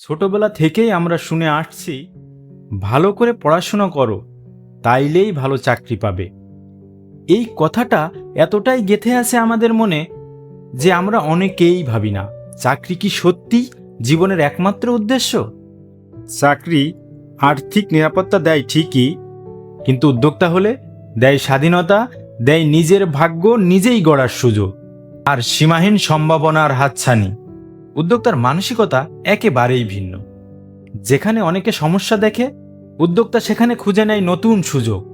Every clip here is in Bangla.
ছোটবেলা থেকেই আমরা শুনে আসছি, ভালো করে পড়াশোনা করো, তাইলেই ভালো চাকরি পাবে। এই কথাটা এতটাই গেথে আছে আমাদের মনে যে আমরা অনেকেই ভাবি না, চাকরি কি সত্যি জীবনের একমাত্র উদ্দেশ্য? চাকরি আর্থিক নিরাপত্তা দেয় ঠিকই, কিন্তু উদ্যোক্তা হলে দেয় স্বাধীনতা, দেয় নিজের ভাগ্য, নিজেই গড়ার সুযোগ, আর সীমাহীন সম্ভাবনার হাতছানি। উদ্যোক্তার মানসিকতা একেবারেই ভিন্ন। যেখানে অনেকে সমস্যা দেখে, উদ্যোক্তা সেখানে খুঁজে নেয় নতুন সুযোগ।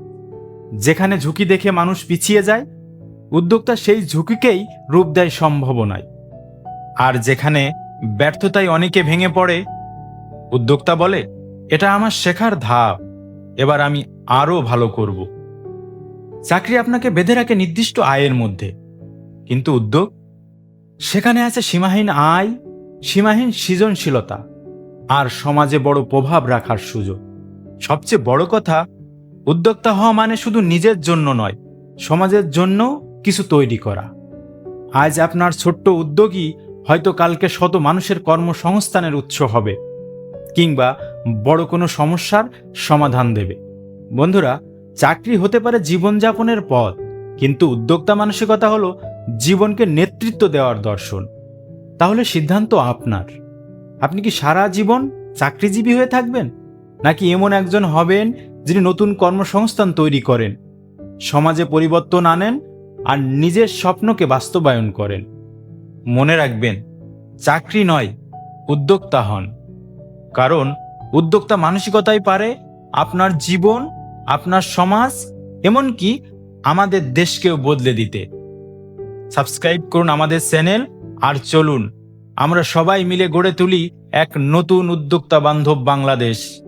যেখানে ঝুঁকি দেখে মানুষ পিছিয়ে যায়, উদ্যোক্তা সেই ঝুঁকিকেই রূপ দেয় সম্ভাবনায়। আর যেখানে ব্যর্থতায় অনেকে ভেঙে পড়ে, উদ্যোক্তা বলে, এটা আমার শেখার ধাপ, এবার আমি আরও ভালো করব। চাকরি আপনাকে বেঁধে রাখে নির্দিষ্ট আয়ের মধ্যে। কিন্তু উদ্যোগ, সেখানে আছে সীমাহীন আয় সীমাহীন সৃজনশীলতা আর সমাজে বড় প্রভাব রাখার সুযোগ। সবচেয়ে বড় কথা, উদ্যোক্তা হওয়া মানে শুধু নিজের জন্য নয়, সমাজের জন্য কিছু তৈরি করা। আজ আপনার ছোট্ট উদ্যোগই হয়তো কালকে শত মানুষের কর্মসংস্থানের উৎস হবে, কিংবা বড় কোনো সমস্যার সমাধান দেবে। বন্ধুরা, চাকরি হতে পারে জীবনযাপনের পথ, কিন্তু উদ্যোক্তা মানসিকতা হলো জীবনকে নেতৃত্ব দেওয়ার দর্শন। তাহলে সিদ্ধান্ত আপনার। আপনি কি সারা জীবন চাকরিজীবী হয়ে থাকবেন? নাকি এমন একজন হবেন যিনি নতুন কর্মসংস্থান তৈরি করেন, সমাজে পরিবর্তন আনেন আর নিজের স্বপ্নকে বাস্তবায়ন করেন? মনে রাখবেন, চাকরি নয়, উদ্যোক্তা হন। কারণ উদ্যোক্তা মানসিকতাই পারে আপনার জীবন, আপনার সমাজ, এমনকি আমাদের দেশকেও বদলে দিতে। সাবস্ক্রাইব করুন আমাদের চ্যানেল আর চলুন আমরা সবাই মিলে গড়ে তুলি এক নতুন উদ্যোক্তা বান্ধব বাংলাদেশ।